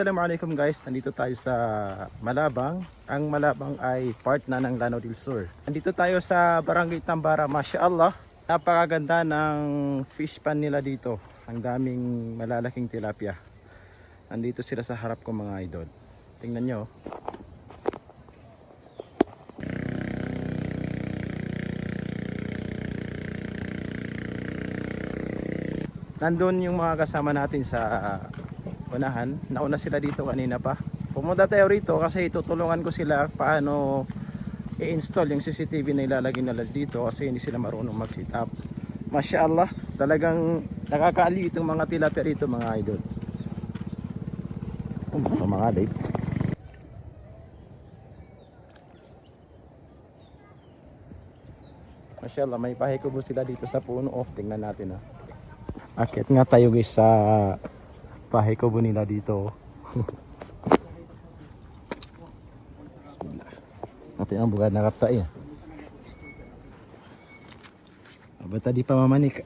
Assalamualaikum guys, nandito tayo sa Malabang. Ang Malabang ay part na ng Lanao del Sur. Nandito tayo sa Barangay Tambara, Masya Allah. Napakaganda ng fish pan nila dito. Ang daming malalaking tilapia. Nandito sila sa harap ko mga idol. Tingnan nyo. Nandun yung mga kasama natin sa unahan. Nauna sila dito kanina pa. Pumunta tayo rito kasi tutulungan ko sila paano i-install yung CCTV na ilalagay nila dito kasi hindi sila marunong mag-set up. Masya talagang nakakaali itong mga tilapia rito mga idol. Um, mga alay. Masya Allah, may pahikubo sila dito sa puno. Oh, tingnan natin ah. Akit nga tayo guys sa ko nila dito. Natin ang buka na kapta eh. Aba tadi pa mamanik.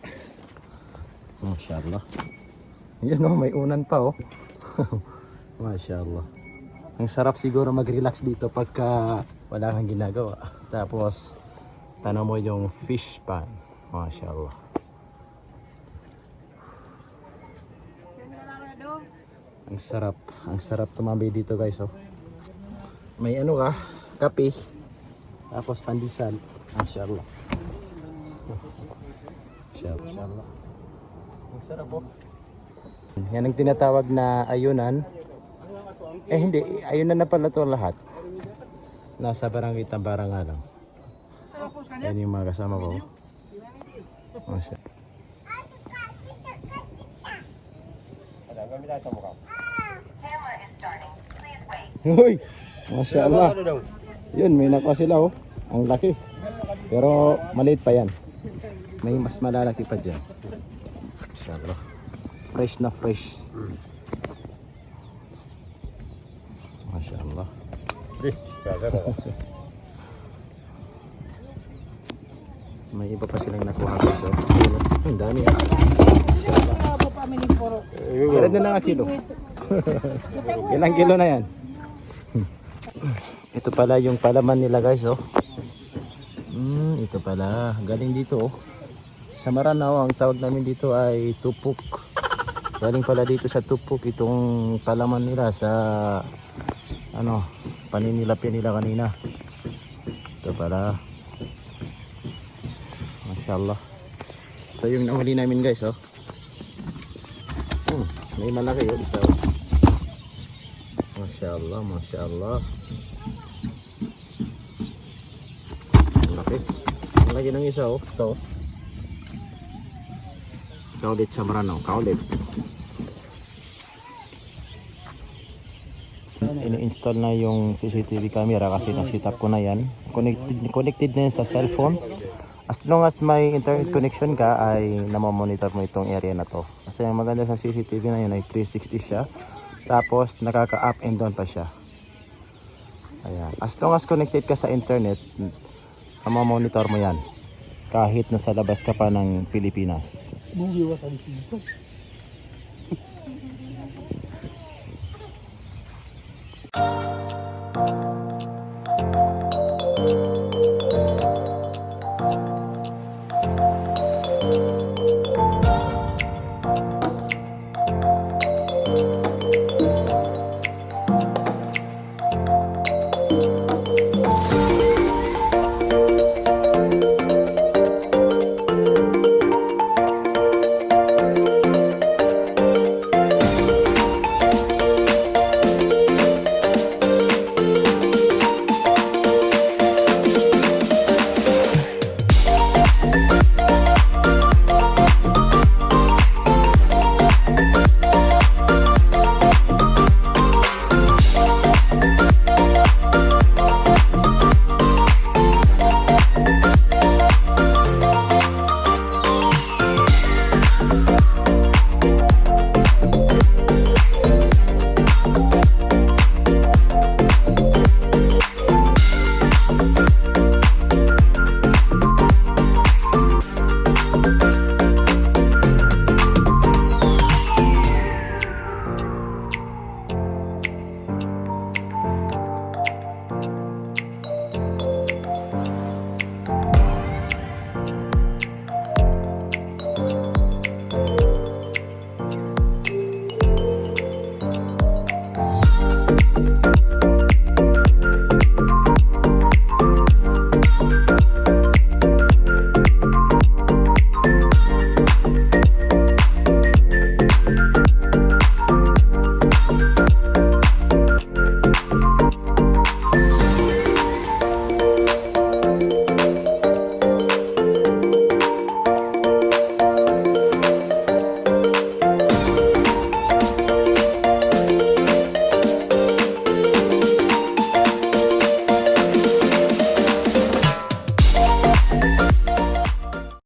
Masya Allah. Yan oh, may unan pa oh. Masya Allah. Ang sarap siguro mag-relax dito pagka wala kang ginagawa. Tapos, tanong mo yung fish pan. Masya Allah. Ang sarap, ang sarap tumabi dito guys oh. May ano ka, kape. Tapos pandesal. Mashallah. Mashallah. Ang sarap oh. Yan ang tinatawag na ayunan. Eh hindi, ayunan na pala to lahat. Nasa barangay Tambara nga lang. Yan yung mga kasama ko. Masya. Hoy! Masya Allah. Yun, may nakuha sila oh. Ang laki. Pero maliit pa yan. May mas malalaki pa dyan. Masya Allah. Fresh na fresh. Masya Allah. May iba pa silang nakuha guys oh. Ang dami ah. Meron na lang ang kilo. Ilang kilo na yan? ito pala yung palaman nila guys oh. Hmm, ito pala. Galing dito oh. Sa Maranao, ang tawag namin dito ay tupuk. Galing pala dito sa tupuk itong palaman nila sa ano, paninilapya nila kanina. Ito pala. Mashallah. Ito yung nahuli namin guys oh. Hmm, may malaki oh, isa. oh. Masya Allah, Masya Allah. Ang laki. Ang laki ng isa oh. Ito. oh. Kaulit sa Maranao. Kaulit. Ini-install na yung CCTV camera kasi nasitap ko na yan. Connected, connected na yan sa cellphone. As long as may internet connection ka ay namamonitor mo itong area na to. Kasi ang maganda sa CCTV na yun ay 360 siya. Tapos nakaka-up and down pa siya. Ayan. As long as connected ka sa internet, mamamonitor mo yan. Kahit nasa labas ka pa ng Pilipinas. Movie sito.